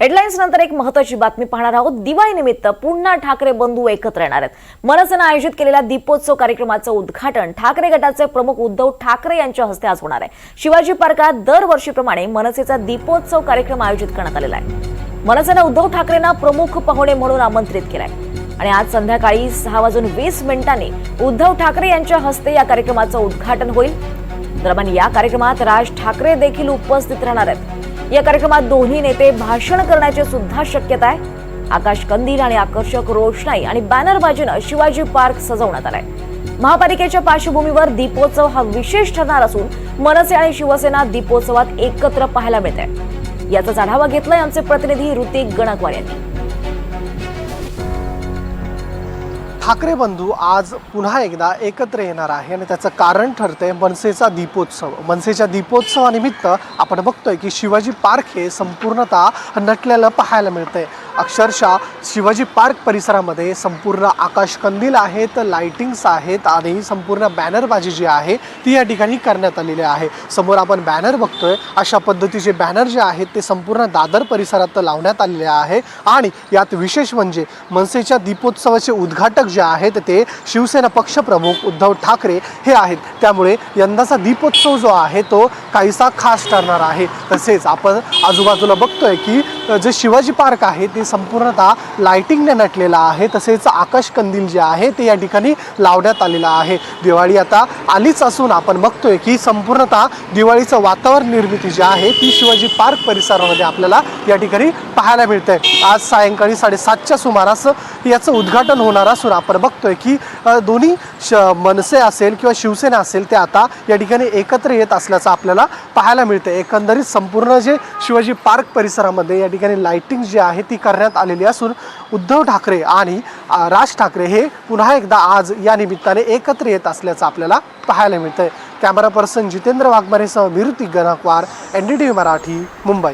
Headlines नंतर एक महत्वाची बातमी पाहणार आहोत. दिवाळीनिमित्त पुन्हा ठाकरे बंधू एकत्र येणार आहेत. मनसेनं आयोजित केलेल्या दीपोत्सव कार्यक्रमाचं उद्घाटन ठाकरे गटाचे प्रमुख उद्धव ठाकरे यांच्या हस्ते आज होणार आहे. शिवाजी पार्कात दरवर्षीप्रमाणे मनसेचा दीपोत्सव कार्यक्रम आयोजित करण्यात आलेला आहे. मनसेनं उद्धव ठाकरेंना प्रमुख पाहुणे म्हणून आमंत्रित केलाय. आणि आज संध्याकाळी सहा वाजून वीस मिनिटांनी उद्धव ठाकरे यांच्या हस्ते या कार्यक्रमाचं उद्घाटन होईल. दरम्यान या कार्यक्रमात राज ठाकरे देखील उपस्थित राहणार आहेत. या कार्यक्रमात दोन्ही नेते भाषण करण्याची सुद्धा शक्यता आहे. आकाश कंदील आणि आकर्षक रोषणाई आणि बॅनरबाजीनं शिवाजी पार्क सजवण्यात आलाय. महापालिकेच्या पार्श्वभूमीवर दीपोत्सव हा विशेष ठरणार असून मनसे आणि शिवसेना दीपोत्सवात एकत्र पाहायला मिळत आहे याचाच आढावा घेतलाय आमचे प्रतिनिधी ऋतिक गणकवार यांनी. ठाकरे बंधू आज पुन्हा एकदा एकत्र येणार आहे आणि त्याचं कारण ठरतंय मनसेचा दीपोत्सव. मनसेच्या दीपोत्सवानिमित्त आपण बघतोय की शिवाजी पार्क हे संपूर्णतः नटलेलं पाहायला मिळतंय. अक्षरशः शिवाजी पार्क परिसरामध्ये संपूर्ण आकाशकंदील आहेत लाइटिंग्स आहेत आणि संपूर्ण बॅनरबाजी जी आहे ती या ठिकाणी करण्यात आलेली आहे. समोर आपण बॅनर बघतोय. अशा पद्धतीचे बॅनर जे आहेत ते संपूर्ण दादर परिसरात लावण्यात आलेले आहे. आणि यात विशेष म्हणजे मनसेच्या दीपोत्सवाचे उद्घाटक जे आहेत ते शिवसेना पक्षप्रमुख उद्धव ठाकरे हे आहेत. त्यामुळे यंदाचा दीपोत्सव जो आहे तो काहीसा खास ठरणार आहे. तसेच आपण आजूबाजूला बघतोय की जे शिवाजी पार्क आहे ते संपूर्णतः लायटिंगने नटलेलं आहे. तसेच आकाश कंदील जे आहे ते या ठिकाणी लावण्यात आलेलं आहे. दिवाळी आता आलीच असून आपण बघतोय की संपूर्णतः दिवाळीचं वातावरण निर्मिती जी आहे ती शिवाजी पार्क परिसरामध्ये आपल्याला या ठिकाणी पाहायला मिळते आज सायंकाळी साडेसातच्या सुमारास याचं उद्घाटन होणार असून आपण बघतोय की दोन्ही श मनसे असेल किंवा शिवसेना असेल ते आता या ठिकाणी एकत्र येत असल्याचं आपल्याला पाहायला मिळते एकंदरीत संपूर्ण जे शिवाजी पार्क परिसरामध्ये या ठिकाणी लायटिंग जी आहे ती करण्यात आलेली असून उद्धव ठाकरे आणि राज ठाकरे हे पुन्हा एकदा आज या निमित्ताने एकत्र येत असल्याचं आपल्याला पाहायला मिळतंय. Camera person Jitendra वाघमारेसह Miruti Ganakwar N D T V Marathi Mumbai.